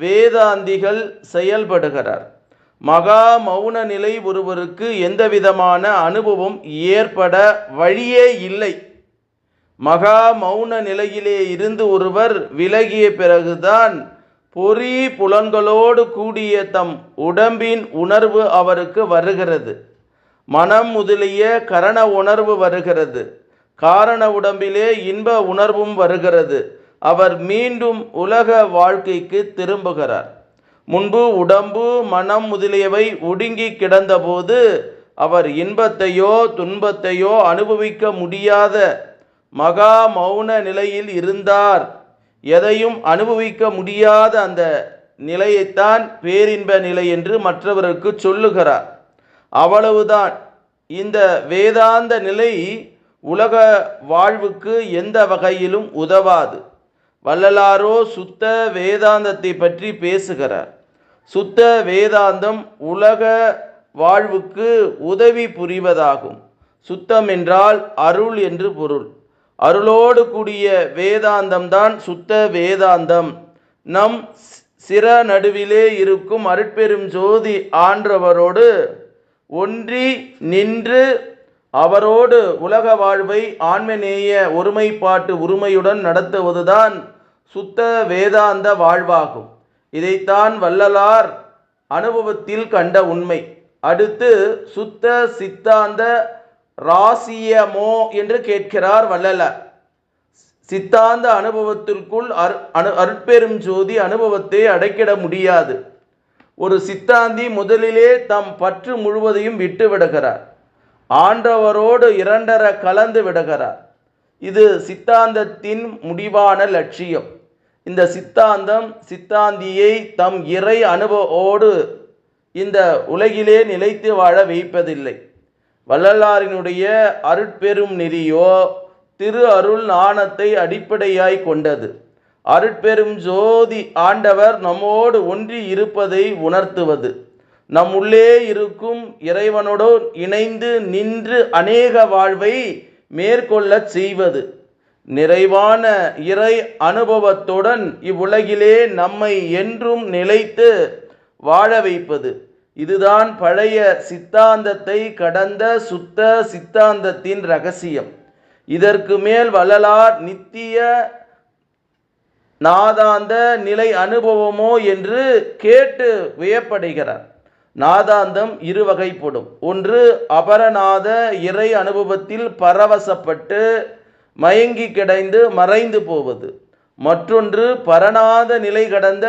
வேதாந்திகள் செயல்படுகிறார். மகா மௌன நிலை ஒருவருக்கு எந்தவிதமான அனுபவம் ஏற்பட வழியே இல்லை. மகா மௌன நிலையிலே இருந்து ஒருவர் விலகிய பிறகுதான் பொறி புலன்களோடு கூடிய தம் உடம்பின் உணர்வு அவருக்கு வருகிறது. மனம் முதலிய கரண உணர்வு வருகிறது. காரண உடம்பிலே இன்ப உணர்வும் வருகிறது. அவர் மீண்டும் உலக வாழ்க்கைக்கு திரும்புகிறார். முன்பு உடம்பு மனம் முதலியவை ஒடுங்கி கிடந்தபோது அவர் இன்பத்தையோ துன்பத்தையோ அனுபவிக்க முடியாத மகா மௌன நிலையில் இருந்தார். எதையும் அனுபவிக்க முடியாத அந்த நிலையைத்தான் பேரின்ப நிலை என்று மற்றவருக்கு சொல்லுகிறார். அவ்வளவுதான். இந்த வேதாந்த நிலை உலக வாழ்வுக்கு எந்த வகையிலும் உதவாது. வள்ளலாரோ சுத்த வேதாந்தத்தை பற்றி பேசுகிறார். சுத்த வேதாந்தம் உலக வாழ்வுக்கு உதவி புரிவதாகும். சுத்தம் என்றால் அருள் என்று பொருள். அருளோடு கூடிய வேதாந்தம் தான் சுத்த வேதாந்தம். நம் சிர நடுவிலே இருக்கும் அருட்பெரும் ஜோதி ஆன்றவரோடு ஒன்றி நின்று அவரோடு உலக வாழ்வை ஆன்மநேய ஒருமைப்பாட்டு உரிமையுடன் நடத்துவதுதான் சுத்த வேதாந்த வாழ்வாகும். இதைத்தான் வள்ளலார் அனுபவத்தில் கண்ட உண்மை. அடுத்து சுத்த சித்தாந்த ராசியமோ என்று கேட்கிறார் வள்ளலார். சித்தாந்த அனுபவத்திற்குள் அரு அனு அருட்பெரும் ஜோதி அனுபவத்தை அடைக்கிட முடியாது. ஒரு சித்தாந்தி முதலிலே தம் பற்று முழுவதையும் விட்டு விடுகிறார் ஆண்டவரோடு இரண்டர கலந்து விடுகிறார். இது சித்தாந்தத்தின் முடிவான லட்சியம். இந்த சித்தாந்தம் சித்தாந்தியை தம் இறை அனுபவோடு இந்த உலகிலே நிலைத்து வாழ வைப்பதில்லை. வள்ளலாரினுடைய அருட்பெரும் நெறியோ திரு அருள் நாணத்தை அடிப்படையாய் கொண்டது. அருட்பெரும் ஜோதி ஆண்டவர் நம்மோடு ஒன்றி இருப்பதை உணர்த்துவது. நம் உள்ளே இருக்கும் இறைவனோடு இணைந்து நின்று அநேக வாழ்வை மேற்கொள்ளச் செய்வது. நிறைவான இறை அனுபவத்துடன் இவ்வுலகிலே நம்மை என்றும் நிலைத்து வாழ வைப்பது. இதுதான் பழைய சித்தாந்தத்தை கடந்த சுத்த சித்தாந்தத்தின் ரகசியம். இதற்கு மேல் வள்ளலார் நித்திய நாதாந்த நிலை அனுபவமோ என்று கேட்டு வியப்படைகிறார். நாதாந்தம் இரு வகைப்படும் ஒன்று அபரநாத இறை அனுபவத்தில் பரவசப்பட்டு மயங்கி கிடைந்து மறைந்து போவது. மற்றொன்று பரநாத நிலை கடந்த